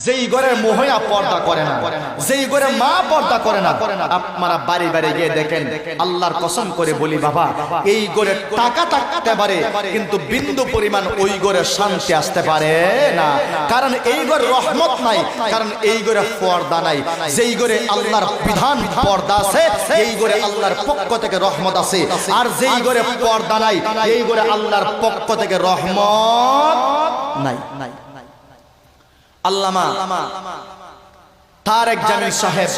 যেই ঘরে মহিলা পর্দা করে না যেই ঘরে মা পর্দা করে না আপনারা বাড়ি বাড়ি গিয়ে দেখেন আল্লাহর কসম করে বলি বাবা এই ঘরে টাকা থাকতে পারে কিন্তু বিন্দু পরিমাণ ওই ঘরে শান্তি আসতে পারে না। কারণ এই ঘরে রহমত নাই কারণ এই ঘরে পর্দা নাই। যেই ঘরে আল্লাহর বিধান পর্দা আছে এই ঘরে আল্লাহর পক্ষ থেকে রহমত আছে আর যেই ঘরে পর্দা নাই এই ঘরে আল্লাহর পক্ষ থেকে রহমত নাই নাই। আল্লামা তারেক জামিল সাহেব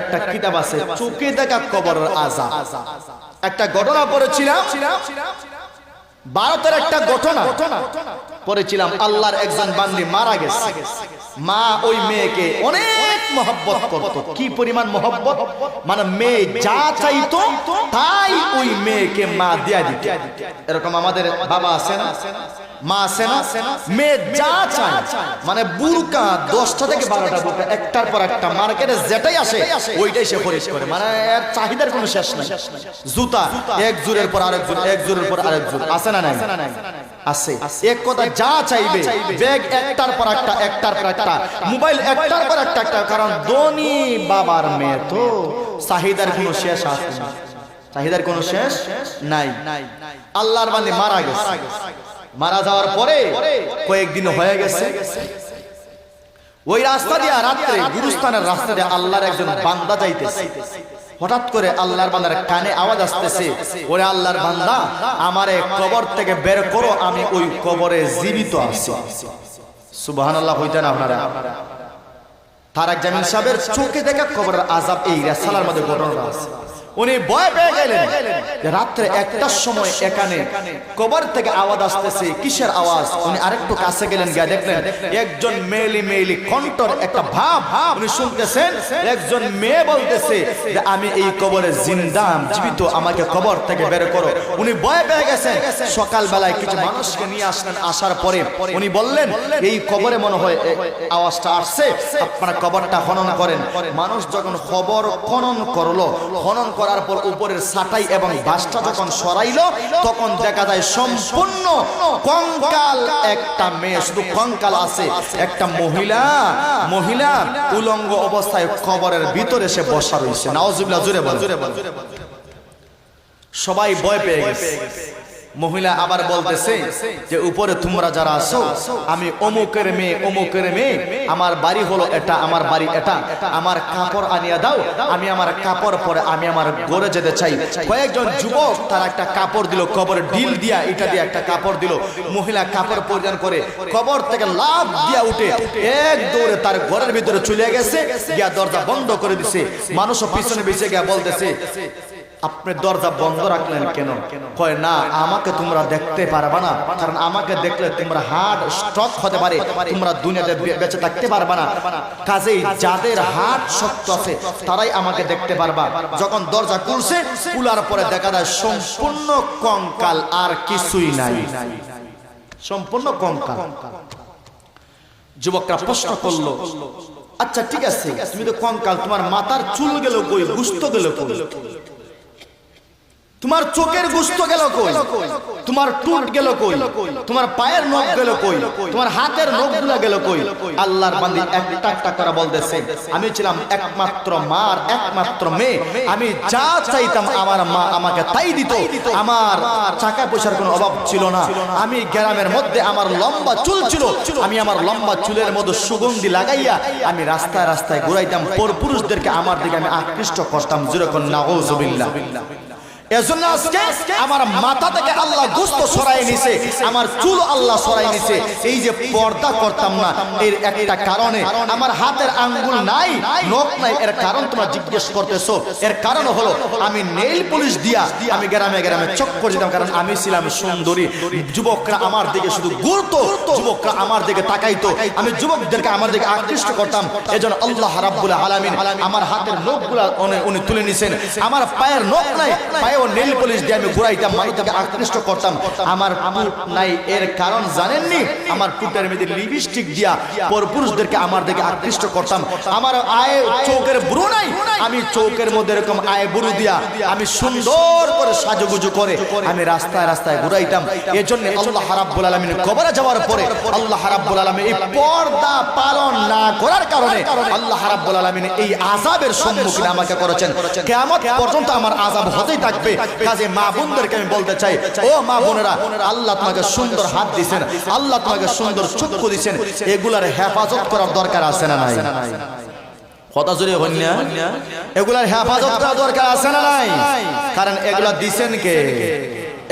একটা কিতাব আছে দেখা একটা ঘটনা পড়েছিলাম, ভারতের একটা ঘটনা পড়েছিলাম, আল্লাহর একজন বান্দি মারা গেছে। মা ওই মেয়েকে অনেক মহব্বত করত। কি পরিমাণ মহব্বত? মানে মেয়ে যা চাইতো, তাই ওই মেয়েকে মা দিয়া দিত। এরকম আমাদের বাবা আছে না মা আছে না? মেয়ে যা চায় মানে বুরকা দশটা থেকে বারোটা বুরকা, একটার পর একটা, মার্কেটে যেটাই আসে, ওইটাই সে পরিশ করে। মানে চাহিদার কোনো শেষ নাই। জুতা, এক জোরের পর আরেক জোর, এক জোরের পর আরেক জোর, আছে না নাই? আছে। এক কথা যা চাইবে, ব্যাগ একটার পর একটা, একটার পর একটা, মোবাইল একটার পর একটা একটা, কারণ ধনী বাবার মেয়ে তো, চাহিদার কোনো শেষ আছে না। চাহিদার কোনো শেষ নাই। আল্লাহর বান্দে মারা গেছে। মারা যাওয়ার পরে কয়েকদিন হয়ে গেছে। ওই রাস্তা দিয়ে রাত্রে গুরুস্থানের রাস্তা দিয়ে আল্লাহর একজন বান্দা যাইতেছে। হঠাৎ করে আল্লাহর বান্দার কানে আওয়াজ আসতেছে, ওরে আল্লাহর বান্দা, আমারে কবর থেকে বের করো, আমি ওই কবরে জীবিত আছি। সুবহানাল্লাহ হইতেন আপনারা? তারাক জামিল সাহেবের চোখে দেখা কবরের আজাব এই রেসালার মধ্যে ঘটনা আছে। উনি ভয় পেয়ে গেলেন রাত্রে একটার সময় এখানে কবর থেকে আওয়াজ আসতেছে কিসের আওয়াজ? উনি আরেকটু কাছে গেলেন গিয়ে দেখলেন একজন মেলি মেলি কণ্ঠর একটা ভাব। উনি শুনতেছেন একজন মেয়ে বলতেছে যে আমি এই কবরে জিন্দাম জীবিত আমাকে কবর থেকে বের করো। উনি ভয় পেয়ে গেছেন। সকাল বেলায় কিছু মানুষকে নিয়ে আসলেন আসার পরে উনি বললেন এই কবরে মনে হয় আওয়াজটা আসছে আপনারা কবরটা খনন করেন। মানুষ যখন খবর খনন করল খনন করার পর উপরের সাটাই এবং বাসটা যখন সরাইল, তখন দেখা যায় সম্পূর্ণ কঙ্কাল একটা মেয়ে, শুধু কঙ্কাল আছে। একটা মহিলা মহিলা উলঙ্গ অবস্থায় কবরের ভিতরে সে বসা রয়েছে। নাও জুড়ে বল জুড়ে বল সবাই ভয় পেয়ে গেছে। মহিলা আবার বলতেছে যে, উপরে তোমরা যারা আছো, আমি অমুকের মেয়ে অমুকের মেয়ে, আমার বাড়ি হলো এটা, আমার বাড়ি এটা, আমার কাপড় আনিয়া দাও, আমি আমার কাপড় পরে, আমি আমার গড়ে যেতে চাই। কয়েকজন যুবক তার একটা কাপড় দিল, কবর ডিল দিয়া এটা দিয়ে একটা কাপড় দিল। মহিলা কাপড় পরিধান করে কবর থেকে লাভ দিয়া উঠে এক দৌড়ে তার ঘরের ভিতরে চলে গেছে, গিয়া দরজা বন্ধ করে দিছে। মানুষও পিছনে পিছিয়ে গিয়া বলতেছে আপনি দরজা বন্ধ রাখলেন কেন? কয়, না, আমাকে তোমরা দেখতে পারবা না। কারণ আমাকে দেখলে তোমরা হার্ট স্ট্রক হতে পারে। তোমরা দুনিয়াতে বেঁচে থাকতে পারবা না। কাজেই যাদের হার্ট শক্ত আছে, তারাই আমাকে দেখতে পারবা। যখন দরজা খুলছে, খুলার পরে দেখা যায় সম্পূর্ণ কঙ্কাল আর কিছুই নাই। সম্পূর্ণ কঙ্কাল। যুবকরা প্রশ্ন করল আচ্ছা ঠিক আছে, তুমি তো কঙ্কাল, তোমার মাথার চুল গেল কই? গুস্ত গেল কই? তোমার চোখের গুস্ত গেল কই? তোমার টুট গেল কই? তোমার পায়ের নখ গেল কই? তোমার হাতের নখগুলা গেল কই? আল্লাহর বান্দি একটা একটা করে বলতেছে আমি ছিলাম একমাত্র মার একমাত্র মেয়ে। আমি যা চাইতাম আমার মা আমাকে তাই দিত। আমার টাকা পয়সার কোনো অভাব ছিল না। আমি গ্রামের মধ্যে আমার লম্বা চুল ছিল। আমি আমার লম্বা চুলের মধ্যে সুগন্ধি লাগাইয়া আমি রাস্তায় রাস্তায় ঘুরাইতাম। পর পুরুষদেরকে আমার দিকে আমি আকৃষ্ট করতাম। যেরকম নাউজুবিল্লাহ। এজন্য আজকে আমার মাথা থেকে আল্লাহ গোস্ত সরাই নিছে, আমার চুল আল্লাহ সরাই নিছে। এই যে পর্দা করতাম না, এর একটা কারণে আমার হাতের আঙ্গুল নাই, নখ নাই, এর কারণ তোমরা জিজ্ঞেস করতেছো। এর কারণ হলো, আমি নেইল পুলিশ দিয়া আমি গ্রামে গ্রামে কারণ আমি ছিলাম সুন্দরী। যুবকরা আমার দিকে শুধু ঘুরতো, যুবকরা আমার দিকে তাকাইতো। আমি যুবকদেরকে আমার দিকে আকৃষ্ট করতাম। এজন্য আল্লাহ রাব্বুল আলামিন আমার হাতের নখগুলা উনি তুলে নিছেন। আমার পায়ের নখ নাই পায়েও নেল পলিশ দিয়ে আমি ঘুরাইতাম আকৃষ্ট করতাম। আমার নাই, এর কারণ জানেননি? আমার মেয়েদের লিপস্টিক দিয়া আমার দিকে আকৃষ্ট করতাম। আমার আয়ে চৌকের বুড়ো নাই, আমি চৌকের মধ্যে এরকম দিয়া আমি সুন্দর করে সাজুগুজু করে আমি রাস্তায় রাস্তায় ঘুরাইতাম। এই জন্য আল্লাহ রাব্বুল আলামিন কবরে যাওয়ার পরে আল্লাহ রাব্বুল আলামিন এই পর্দা পালন না করার কারণে আল্লাহ রাব্বুল আলামিন এই আযাবের সম্মুখীন আমাকে করেছেন। কিয়ামত পর্যন্ত আমার আযাব হতেই থাকবে। কাজে মা বোনদেরকে আমি বলতে চাই, ও মা বোনেরা, আল্লাহ তোমাকে সুন্দর হাত দিছেন, আল্লাহ তোমাকে সুন্দর চক্ষু দিছেন, এগুলার হেফাজত করার দরকার আছে না নাই? এগুলার হেফাজত করার দরকার আছে না নাই? কারণ এগুলা দিছেন কে?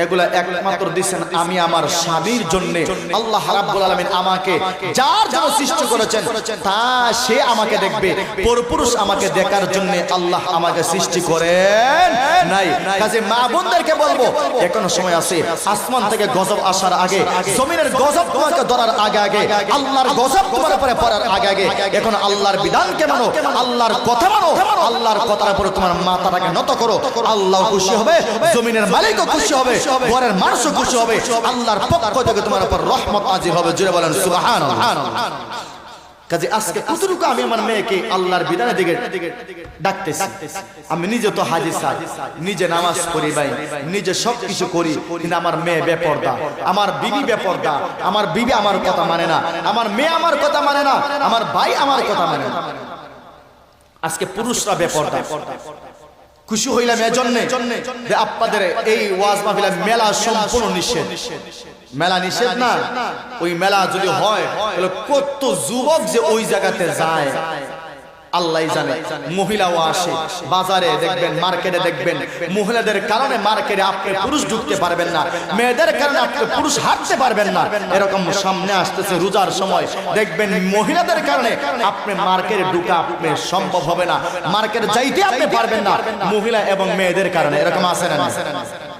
এগুলা একমাত্র দিছেন আমি আমার স্বামীর জন্য। আল্লাহ রাব্বুল আলামিন আমাকে যার জন্য সৃষ্টি করেছেন, তা সে আমাকে দেখবে। পরপুরুষ আমাকে দেখার জন্য আল্লাহ আমাকে সৃষ্টি করেন নাই। কাজে মা বোনদেরকে বলব, এখনও সময় আছে, আসমান থেকে গজব আসার আগে, জমিনের গজব তোমাকে ধরার আগে আগে, আল্লাহর গজব তোমার উপরে পড়ার আগে আগে, এখন আল্লাহর বিধানকে মানো, আল্লাহর কথা মানো, আল্লাহর কথার উপরে তোমার মাথাটাকে নত করো। আল্লাহ খুশি হবে, জমিনের মালিকও খুশি হবে ঘরের মানুষও খুশি হবে। আল্লাহর পক্ষ থেকে তোমার উপর রহমত হবে। জুড়ে বলেন সুবহান কাজে আজকে কতটুকু আমি আমার মেয়েকে আল্লাহর বিধানের দিকে ডাকতেছি। আমি নিজে তো হাজির সাহ নিজে নামাজ পড়ি ভাই। নিজে সব কিছু করি কিন্তু আমার মেয়ে বেপর্দা। আমার বিবি বেপর্দা। আমার বিবি আমার কথা মানে না। আমার মেয়ে আমার কথা মানে না। আমার ভাই আমার কথা মানে না। আজকে পুরুষরা বেপর্দা। খুশি হইলাম এজন্য যে আপনাদের এই ওয়াজ মাহফিলা মেলা সম্পূর্ণ নিষেধ। মেলা নিষেধ না? ওই মেলা যদি হয় তাহলে কত যুবক যে ওই জায়গাতে যায়। আল্লাহ জানে। মহিলাও আসে। বাজারে দেখবেন মার্কেটে দেখবেন। মহিলাদের কারণে মার্কেটে আপনি পুরুষ ঢুকতে পারবেন না। মেয়েদের কারণে আপনি পুরুষ হাঁটতে পারবেন না। এরকম সামনে আসতেছে রোজার সময়। দেখবেন মহিলাদের কারণে আপনি মার্কেটে ঢুকা আপনি সম্ভব হবে না। মার্কেটে যাইতে আপনি পারবেন না। মহিলা এবং মেয়েদের কারণে। এরকম আছে না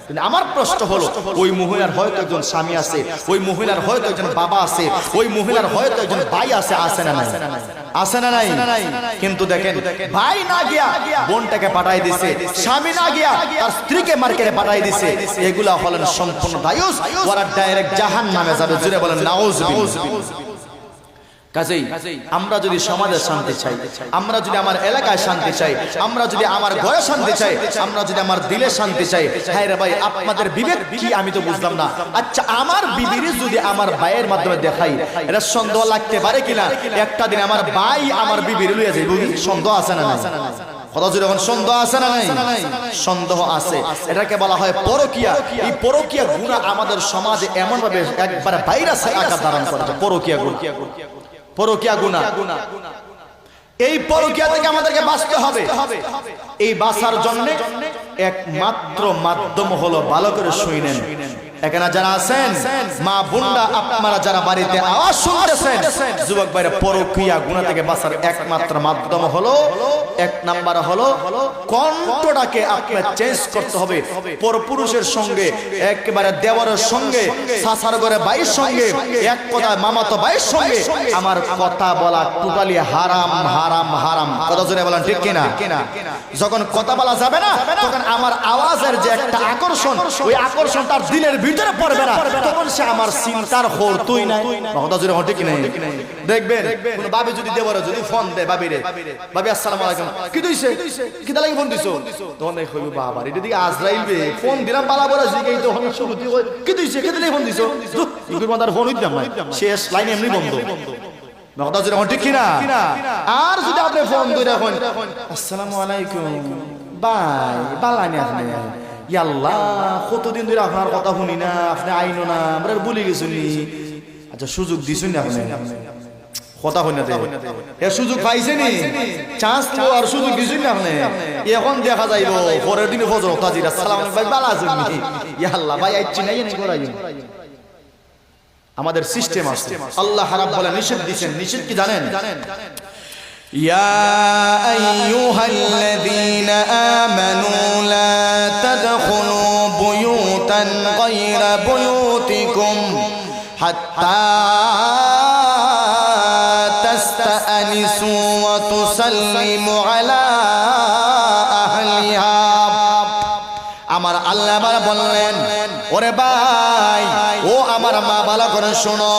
কিন্তু আমার প্রশ্ন হলো ওই মহিলার হয়তো একজন স্বামী আছে ওই মহিলার হয়তো একজন বাবা আছে ওই মহিলার হয়তো একজন ভাই আছে আছে না নাই? আছে না নাই। কিন্তু দেখেন ভাই না গিয়া বোনটাকে পাঠাই দিছে স্বামী না গিয়া তার স্ত্রীকে মার্কেটে পাঠাই দিছে। এগুলা হলেন সম্পূর্ণ দায়ুস ওরা ডাইরেক্ট জাহান নামে যাবে জুড়ে বলেন নাউজ কাজেই আমরা যদি সমাজে শান্তি চাই, আমরা যদি আমার এলাকায় শান্তি চাই, আমরা যদি আমার ঘরে শান্তি চাই, আমরা যদি আমার দিলে শান্তি চাই হ্যাঁ রে ভাই, আপনাদের বিবেক কি আমি তো বুঝলাম না। আচ্ছা আমার বিবির যদি আমার ভাইয়ের মাধ্যমে দেখাই, এটা সন্দেহ লাগতে পারে কিনা? একটা দিন আমার ভাই আমার বিবির লইয়া যাইব সন্দেহ আছে না কথা যদি এখন সন্দেহ আছে না নাই? সন্দেহ আছে। এটাকে বলা হয় পরকিয়া। এই পরকিয়া গুণা আমাদের সমাজে এমন ভাবে একবার ভাইরাস আকার ধারণ করেছে, পরকিয়া গুণ। পরকিয়া গুণা এই পরকিয়া থেকে আমাদেরকে বাঁচতে হবে। এই বাঁচার জন্য একমাত্র মাধ্যম হলো ভালো করে শুনেন এখানে যারা আছেন, মা আপনারা যারা বাড়িতে আওয়াজ শুনতেছেন, যুবক গুণা থেকে বাঁচার একমাত্র মাধ্যম হলো, এক নাম্বার হলো কণ্ঠটাকে চেঞ্জ করতে হবে। পরপুরুষের সঙ্গে, একেবারে দেওয়ারের সঙ্গে, সাসার করে বাইর সঙ্গে, এক কথা মামাতো বাইর সঙ্গে, আমার কথা বলা হারাম হারাম হারাম। কথা জোরে বলেন, ঠিক কিনা? যখন কথা বলা যাবে না, তখন আমার আওয়াজের যে একটা আকর্ষণ, ওই আকর্ষণ তার পড়বে না তখন সে আমার চিন্তার হোর তুই নাই কথা জোরে ঠিক কিনা দেখবেন কোন বাবি যদি দেবরে যদি ফোন দেয় বাবিরে বাবি আসসালামু আলাইকুম কি দইছে কি দালাগে ফোন দিছো তখন দেখ হইব বাবা এটা দিকে আজরাইল বে ফোন দিলাম বালা বড় জিগে তো হন শুরু দিয়ে কি দইছে কি দালাগে ফোন দিছো ইকুর মাদার ফোন হইতাম না শেষ লাইন এমনি বন্ধ নকদা জোরে ঠিক কিনা আর যদি আপনি ফোন ধরে এখন আসসালামু আলাইকুম বাই বালানি আপনি ইয়াল্লাহ কতদিন ধরে আপনার কথা শুনি না, আপনি আইনো না, আমরা বলে আচ্ছা সুযোগ দিছুন না আপনি চান্স তো আর সুযোগ না আপনি? দেখা আমাদের সিস্টেম আছে। আল্লাহ হারাম বলে নিষেধ দিচ্ছেন নিষেধ কি জানেন? يا أيها الذين آمنوا لا تدخلوا بيوتا غير بيوتكم حتى تستأنسوا وتسلموا على أهلها আমার আল্লাহ বললেন ওরে ভাই ও আমার মা বালা করে শোনো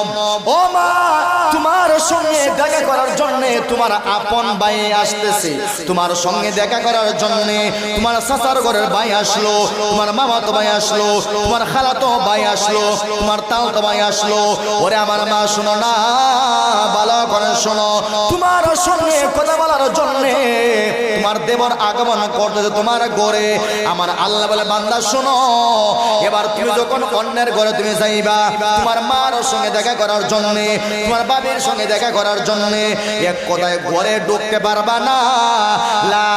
ও সঙ্গে দেখা করার জন্য তোমার আপন ভাই আসতেছে। তোমার সঙ্গে দেখা করার জন্য তোমার সাসার ঘরের ভাই আসলো, তোমার আসলো তোমার আসলো তোমার আসলো। ওরে আমার মা, শোনো না, ভালো করে শোনো। তোমার সঙ্গে কথা বলার তোমার দেবর আগমন করতেছে তোমার ঘরে। আমার আল্লাহ বলে, বান্দা, শোনো, এবার তুমি যখন অন্যের ঘরে তুমি যাইবা, তোমার মার সঙ্গে দেখা করার জন্য, তোমার বাবির সঙ্গে দেখা করার জন্য এক কথায় ঘরে ঢুকতে পারবা না। লা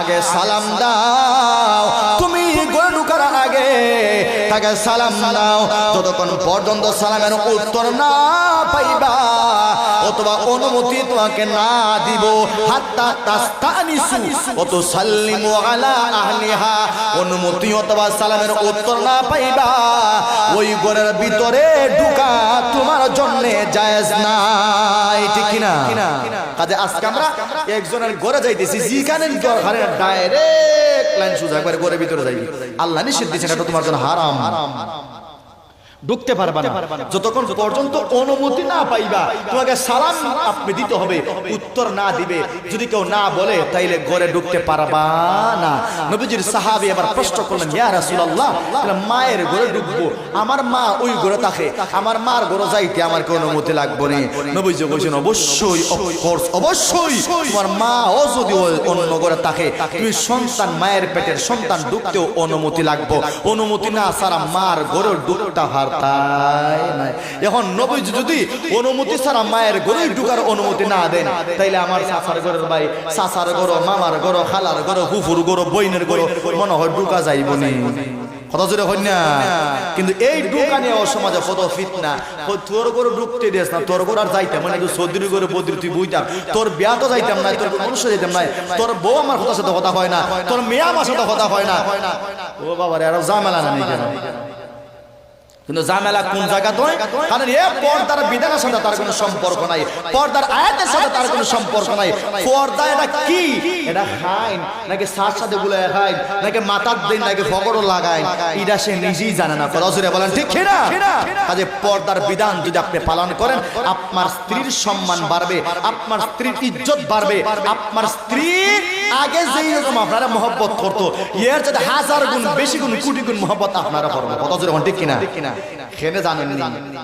আগে সালাম দাও। তুমি ঘরে ঢুকার আগে তাকে সালাম দাও। যতক্ষণ পর্যন্ত সালামের উত্তর না পাইবা অথবা অনুমতি তোমাকে না দিব। অনুমতি অথবা সালামের উত্তর না পাইবা। ওই ঘরের ভিতরে ঢুকা তোমার জন্য জায়েজ নাই। ঠিক কিনা? কাজে আজকে আমরা একজনের ঘরে যাইতেছি, যেখানে ঘরে ডাইরেক্ট লাইন সোজা একবার ঘরের ভিতরে যাই আল্লাহ নিষেধ দিচ্ছেন এটা তোমার জন্য হারাম হারাম। ঢুকতে পারবা না। যতক্ষণ পর্যন্ত অনুমতি না পাইবা তোমাকে সালাম আপনি দিতে হবে উত্তর না দিবে। যদি কেউ না বলে তাইলে ঘরে ঢুকতে পারবা না। নবীজির সাহাবী এবার প্রশ্ন করলেন ইয়া রাসূলুল্লাহ তাহলে মায়ের ঘরে ঢুকবো। আমার মা ওই ঘরে থাকে আমার মার ঘরে যাইতে আমার কোনো অনুমতি লাগবে না। নবীজি বলছেন অবশ্যই অফ কোর্স অবশ্যই। তোমার মা ও যদি অন্য ঘরে থাকে তুমি সন্তান মায়ের পেটের সন্তান ঢুকতেও অনুমতি লাগবে। অনুমতি না সারা মার ঘরে ঢুকতে হার তাই নাই। এখন নবীজি যদি অনুমতি ছাড়া মায়ের ঢুকার অনুমতি না দেন তাইলে আমার সাসার ঘরের ভাই সাসার ঘর মামার ঘর খালার ঘর হুফুর ঘর বইনের ঘর মনে হয় ঢুকা যাইব নি। কথা জোরে না। কিন্তু এই ঢুকা নিয়ে সমাজে কত ফিতনা। কই তোর ঘরে ঢুকতে দিস না? তোর ঘর আর যাইতাম মানে সৌদির ঘরে বদ্রি তুই বুঝতাম তোর বিয়া তো যাইতাম না তোর মনুষ্য যাইতাম না। তোর বউ আমার কথার সাথে কথা হয় না। তোর মেয়ে আমার সাথে কথা হয় না। ও বাবা জামেলা না কেন? কিন্তু জামেলা কোন জায়গা নয়? কারণ এ পর্দার বিধানের সাথে তার কোনো সম্পর্ক নাই। পর্দার আয়াতের সাথে তার কোনো সম্পর্ক নাই। পর্দা এটা কি? এটা খাইন, নাকি সার সাথে গুলো খাইন, নাকি মাথার দিন, নাকি ফকরও লাগায় এটা সে নিজেই জানে না। জুড়ে বলেন, ঠিক না কাজে পর্দার বিধান যদি আপনি পালন করেন, আপনার স্ত্রীর সম্মান বাড়বে, আপনার স্ত্রীর ইজ্জত বাড়বে, আপনার স্ত্রী আগে যেই রকম আপনারা মহব্বত করতো এর যাতে হাজার গুণ বেশি গুণ কোটি গুণ মহব্বত আপনারা করব কথা ঠিক কিনা? খেনে জানেন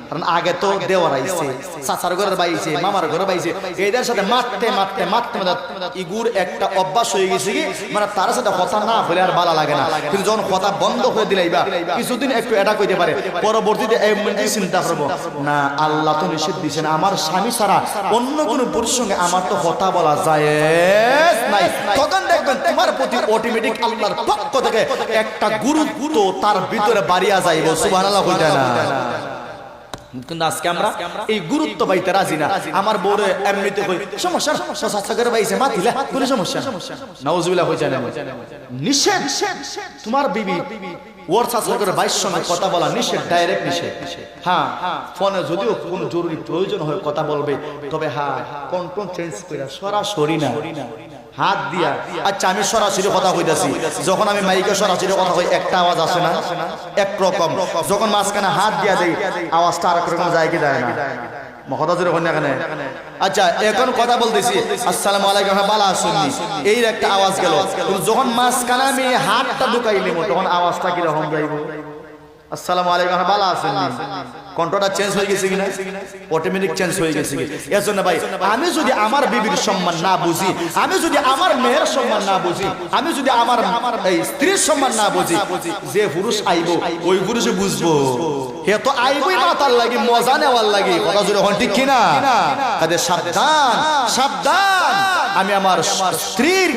কারণ আগে তো দেওয়ার আইছে, চাচার ঘরের বাইছে মামার ঘরে বাইছে এদের সাথে মারতে মারতে মারতে ইগুর একটা অভ্যাস হয়ে গেছে কি মানে তার সাথে কথা না বলে আর ভালো লাগে না। কিন্তু যখন কথা বন্ধ করে দিলাইবা কিছুদিন একটু এটা কইতে পারে, পরবর্তীতে মধ্যে চিন্তা করব, না, আল্লাহ তো নিষেধ দিয়েছেন আমার স্বামী ছাড়া অন্য কোনো পুরুষ সঙ্গে আমার তো কথা বলা যায় নাই। তখন দেখবেন তোমার প্রতি অটোমেটিক আল্লাহর পক্ষ থেকে একটা গুরুত্ব তার ভিতরে বাড়িয়া যাইব, সুবহানাল্লাহ কইতে না। কিন্তু আজকে আমরা এই গুরুত্ব পাইতে রাজি না। আমার বউরে এমনিতে সমস্যা না, সাথে করে পাইছে মা কোনো সমস্যা নাউজুবিল্লাহ নিষেধ? তোমার বিবি ওর সঙ্গে কথা বলা নিষেধ ডাইরেক্ট নিষেধ। হ্যাঁ ফোনে যদিও কোনো জরুরি প্রয়োজন হয় কথা বলবে তবে হ্যাঁ কন্ট্রোল চেঞ্জ করে সরাসরি না। হাত দিয়া। আচ্ছা আমি সরাসরি কথা কইতাছি। যখন আমি মাইকে সরাসরি কথা কই, একটা আওয়াজ আসে না? একরকম যখন মাঝখানে হাত দিয়া দেই, আওয়াজটা আর রকম যায় কি যায় না? আচ্ছা এখন কথা বলতেছি। আসসালামু আলাইকুম হ্যাঁ বালা শুননি এই একটা আওয়াজ গেল। যখন মাঝখানে আমি হাতটা ঢুকাইলিম তখন আওয়াজটা কি রকম যাইব? আসসালামু আলাইকুম হ্যাঁ বালা শুননি কন্ট্রোলটা চেঞ্জ হয়ে গেছে কিনা? অটোমেটিক চেঞ্জ হয়ে গেছে কি? এর জন্য ভাই? আমি যদি আমার বিবির সম্মান না বুঝি, আমি যদি আমার মেয়ের সম্মান না বুঝি, আমি যদি আমার, এই স্ত্রীর সম্মান না বুঝি, যে পুরুষ আইব, ওই পুরুষে বুঝব। হে তো আইবই না তার লাগি, মজা নেওয়ার লাগি। কথা জুড়ে হন ঠিক কিনা? কাজে সাবধান সাবধান। আমি আমার স্ত্রীর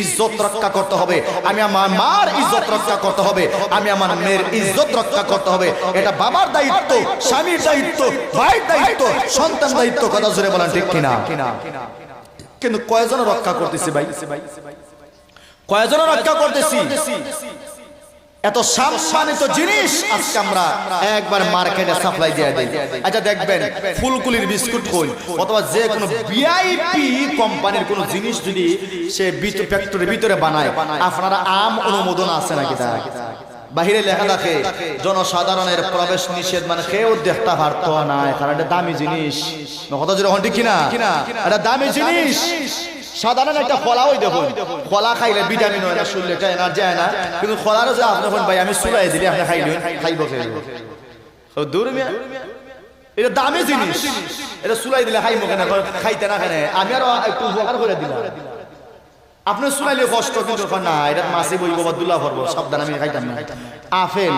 ইজ্জত রক্ষা করতে হবে। আমি আমার মার ইজ্জত রক্ষা করতে হবে। আমি আমার মেয়ের ইজ্জত রক্ষা করতে হবে। এটা বাবার দায়িত্ব, স্বামীর দায়িত্ব ভাইয়ের দায়িত্ব, সন্তান দায়িত্ব, কথা জুড়ে বলেন ঠিক কিনা? কিন্তু কয়জন রক্ষা করতেছি ভাই? কয়জন রক্ষা করতেছি? এত সম্মানিত জিনিস আজকে আমরা একবার মার্কেটে সাপ্লাই দিয়ে দিই। আচ্ছা দেখবেন ফুলকুলির বিস্কুট কই অথবা যে কোনো ভিআইপি কোম্পানির কোনো জিনিস যদি সে ফ্যাক্টরির ভিতরে বানায় আপনারা আম অনুমোদন আছে নাকি তা বাহিরে লেখা থাকে জনসাধারণের প্রবেশ নিষেধ মানে কেউ দেখতে পারতো না কারণ এটা দামি জিনিস। কথা যেরকম ঠিক কিনা? এটা দামি জিনিস। সাধারণ একটা খোলা ওই দেখুন। খোলা খাইলে ভিটামিন হয় না শুনলে এটা এনার্জি হয় না কিন্তু খোলারও যে আপনি ভাই আমি চুলাই দিলে আপনি খাইলে খাইব খাইব দূর মিয়া। এটা দামি জিনিস। এটা চুলাই দিলে খাইব কেন? খাইতে না কেন? আমি আরও একটু উপকার করে দিলাম। আপনি শুনাইলে কষ্ট কিন্তু না এটা মাসি বইব বা দুলা ভরবো সাবধান আমি খাইতাম না। আফেল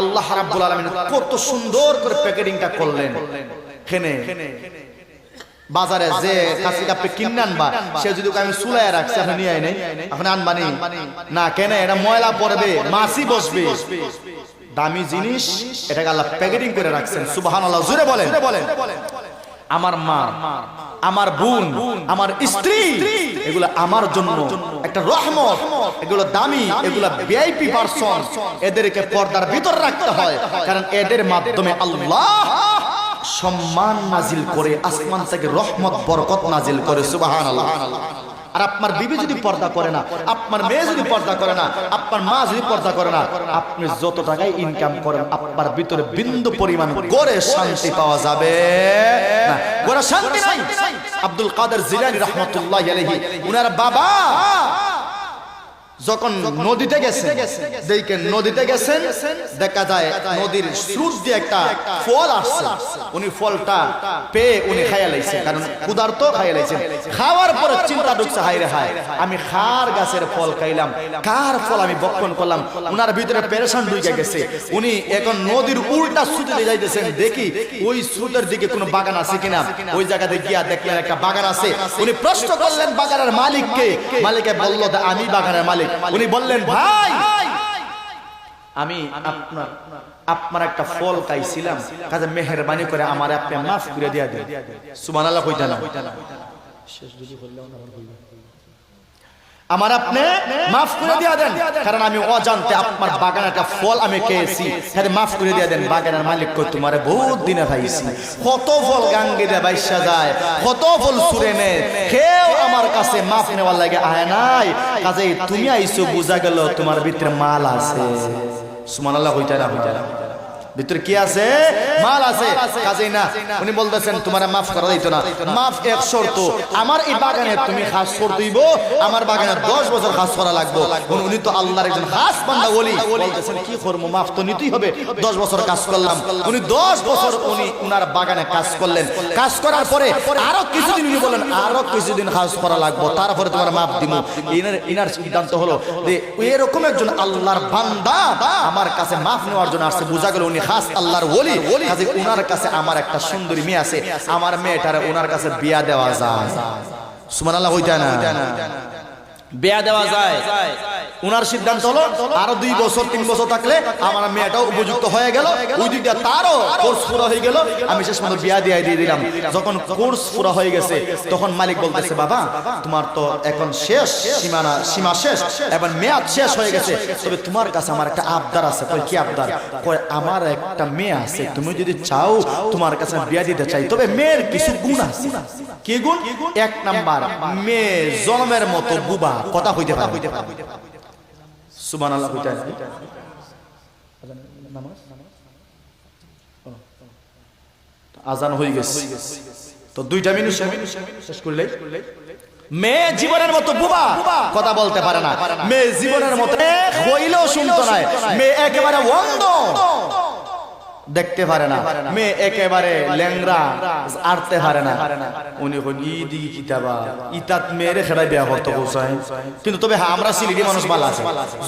আল্লাহ রাব্বুল আলামিন কত সুন্দর করে প্যাকেটিংটা করলেন। খেনে। বাজারে যে কাছে কাপে কিনে আনবা সে যদি আমি চুলায় রাখছি আপনি নিয়ে আই নাই। আপনি আনবানি না কেন এটা ময়লা পড়বে মাছি বসবে। দামি জিনিস এটাকে আল্লাহ প্যাকেটিং করে রাখছেন। সুবহানাল্লাহ জুড়ে বলেন। বলেন। আমার মা আমার বোন আমার স্ত্রী এগুলো আমার জন্য একটা রহমত এগুলো দামি এগুলো ভিআইপি পারসন। এদেরকে পর্দার ভিতর রাখতে হয় কারণ এদের মাধ্যমে আল্লাহ সম্মান নাজিল করে, আসমান থেকে রহমত, বরকত নাজিল করে, সুবহানাল্লাহ। আর আপনার বিবি যদি পর্দা করে না, আপনার মেয়ে যদি পর্দা করে না, আপনার মা যদি পর্দা করে না, আপনি যত টাকায় ইনকাম করেন, আপনার ভিতরে বিন্দু পরিমাণ গড়ে শান্তি পাওয়া যাবে। গড়ে শান্তি নাই। আব্দুল কাদের জিলানি রহমতুল্লাহ আলাইহি, উনার বাবা যখন নদীতে গেছেন দেখে নদীতে গেছেন দেখা যায় নদীর স্রোত দিয়ে একটা ফল আসছে। উনি ফলটা পেয়ে উনি খাইয়া লাইছে কারণ কুদার তো খাইয়া লাইছেন। খাওয়ার পরে চিন্তা ঢুকছে হাই রে হাই আমি খার গাছের ফল খাইলাম? কার ফল আমি বক্ষণ করলাম? উনার ভিতরে পেরেশান ঢুকে গেছে। উনি এখন নদীর উল্টা স্রোতে যাইতেছেন দেখি ওই স্রোতের দিকে কোনো বাগান আছে কিনা? ওই জায়গাতে গিয়া দেখলেন একটা বাগান আছে। উনি প্রশ্ন করলেন বাগানের মালিককে মালিকে বলল আমি বাগানের মালিক উনি বললেন ভাই আমি আপনার আপনার একটা ফল খাইছিলাম। কাজে মেহরবানি করে আমার আপনি মাফ করে দিয়া দেন সুবহানাল্লাহ কইতা না আমার আপনি মাফ করে দিয়া দেন। কারণ আমি অজান্তে আপনার বাগানে একটা ফল আমি খেয়েছি। তাহলে মাফ করে দিয়া দেন, বাগানের মালিক কই, তোমারে বহুত দিনে পাইছি। কত ফল গাঙ্গে দে বাইসা যায়, কত ফল সুরে নে কেউ আমার কাছে মাফ নেওয়ার লাগে আয় নাই। কাজে তুমি আইছো, বুঝা গেল তোমার ভিতরে মাল আছে। সুবহানাল্লাহ হইতা না হইতা না ভিতরে কি আছে? মাল আছে। কাজেই না উনি বলতেছেন, তোমার মাফ করা দিত না। মাফ এক শর্ত। আমার এই বাগানে তুমি খাস করতেইব আমার বাগানে দশ বছর খাস করা লাগবে। উনি- তো আল্লাহর একজন খাস বান্দা বলি বলতেছেন, কি করব? মাফ তো নিতেই হবে। দশ বছর কাজ করলাম। উনি দশ বছর উনি উনার বাগানে কাজ করলেন। কাজ করার পরে আরও কিছুদিন উনি বলেন আরও কিছুদিন খাস করা লাগবে। তারপরে তোমার মাফ দিব। ইনার ইনার সিদ্ধান্ত হলো যে এরকম একজন আল্লাহর বান্দা আমার কাছে মাফ নেওয়ার জন্য আসছে। বোঝা গেল উনি খাস আল্লাহর ওলি। কাজে উনার কাছে আমার একটা সুন্দরী মেয়ে আছে। আমার মেয়েটার উনার কাছে বিয়া দেওয়া যায়। সুমান আল্লাহ হইতা না? বিয়া দেওয়া যায়। উনার সিদ্ধান্ত হলো, আরও দুই বছর, তিন বছর থাকলে আমার মেয়েটাও উপযুক্ত হয়ে গেল। ওই দিকটা তারও কোর্স পুরো হয়ে গেল। আমি শেষ মতো বিয়া দিয়ে দিয়ে দিলাম। যখন কোর্স পুরো হয়ে গেছে, তখন মালিক বলতেছে, বাবা, তোমার তো এখন শেষ, সীমানা, সীমা শেষ, এবার মেয়াদ শেষ হয়ে গেছে। তবে তোমার কাছে আমার একটা আবদার আছে। কই কি আবদার? কয়, আমার একটা মেয়ে আছে। তুমি যদি চাও তোমার কাছে বিয়া দিতে চাই, তবে মেয়ের কিছু গুণ আছে। কি গুণ? এক নাম্বার, মেয়ে জন্মের মতো বুবা। কথা হইতে পারে। সুবহানাল্লাহ আল্লাহ আজান হয়ে গেছে। তো দুইটা মিনিট শেষ করলে মেয়ে জীবনের মতো বুবা কথা বলতে পারে না। মেয়ে জীবনের মতো হইলেও শুনতো না মেয়ে একেবারে অন্ধ। দেখতে পারে না। মেয়ে একেবারে ল্যাংরা আরতে পারে না। উনি ইদি কিতাবা। ইতাত মেয়েরে খেলাই বিয়া করতে কোসায় কিন্তু তবে হ্যাঁ আমরা সিলেটি মানুষ ভালো আছে।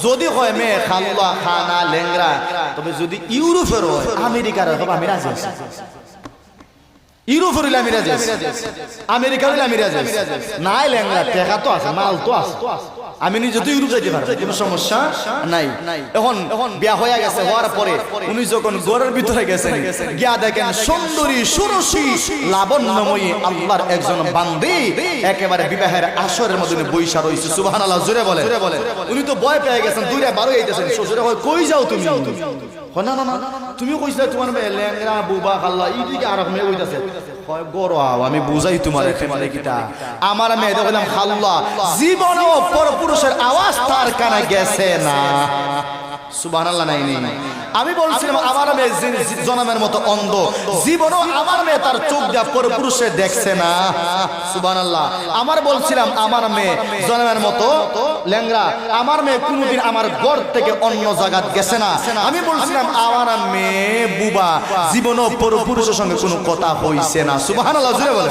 যদি হয় মেয়ে খালুয়া খানা ল্যাংরা তবে যদি ইউরোপের হয়, আমেরিকার হয়, তবে আমি রাজি আছি। ইউরোপের হইলে আমিরাজ আমেরিকার হইলে আমিরাজ নাই ল্যাংরা টেকা তো আছে, মাল তো আছে। আমি নিজে তো ইউরোপ যাইতে পারি কোনো সমস্যা নাই। এখন এখন বিয়া হয়ে গেছে হওয়ার পরে উনি যখন ঘরের ভিতরে গেছেন গিয়া দেখেন সুন্দরী সুরসী লাবণ্যময়ী আল্লাহর একজন বান্দি। একেবারে বিবাহের আসরের মধ্যে উনি বৈশা রয়েছে। সুবহানাল্লাহ জোরে বলে উনি তো বয় পেয়ে গেছেন দুইটা বারো যাইতেছেন শ্বশুরে কয় কই যাও তুমি? না না না তুমি কইছিলে তোমার মেয়ে ল্যাংরা বুবা খাল্লা এইদিকে আর মেয়ে কইতাছে আও, আমি বুঝাই তোমার এখানে কিটা। আমার মেয়ে দেখলাম খাল্লা জীবনেও পরপুরুষের আওয়াজ তার কানে গেছে না। সুবাহ নাই নেই। আমি বলছিলাম আমার মেয়ে জনমের মতো অন্ধ। জীবনও আমার মেয়ে তার চোখ দিয়া পরপুরুষে দেখছে না। সুবান আল্লাহ আমার বলছিলাম আমার মেয়ে জনমের মতো ল্যাংরা আমার মেয়ে কোনোদিন আমার ঘর থেকে অন্য জায়গাত গেছে না। আমি বলছিলাম আমার মেয়ে বুবা জীবনও পরপুরুষের সঙ্গে কোনো কথা হইছে না। সুবহানাল্লাহ জুড়ে বলে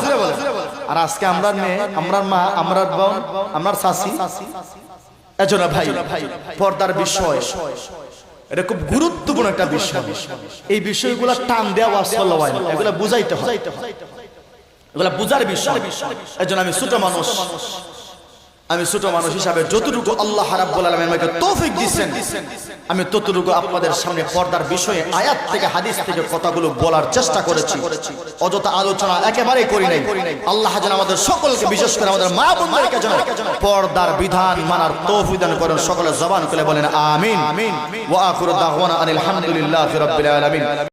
আর আজকে আমরা মেয়ে আমরা মা আমরা বোন আমরা শাশি এজন্য ভাই পর্দার বিষয়। এটা খুব গুরুত্বপূর্ণ একটা বিষয়। এই বিষয়গুলো টান দেওয়া সলাই হয় না এগুলো বুঝাইতে হয়। এগুলো বুঝার বিষয়। এজন্য আমি ছোট মানুষ। আমি ছোট মানুষ হিসাবে যতটুকু আল্লাহ রাব্বুল আলামিন আমাকে তৌফিক দিচ্ছেন আমি ততটুকু আপনাদের সামনে পর্দার বিষয়ে, আয়াত থেকে, হাদিস থেকে কথাগুলো বলার চেষ্টা করেছি। অযথা আলোচনা একেবারেই করি নাই। আল্লাহ যেন আমাদের সকলকে, বিশেষ করে আমাদের মা বোনদেরকে যেন পর্দার বিধান মানার তৌফিক দান করেন সকলে জবান করে বলেন, আমিন। ওয়া আখিরু দাওয়ানা আনিল হামদুলিল্লাহি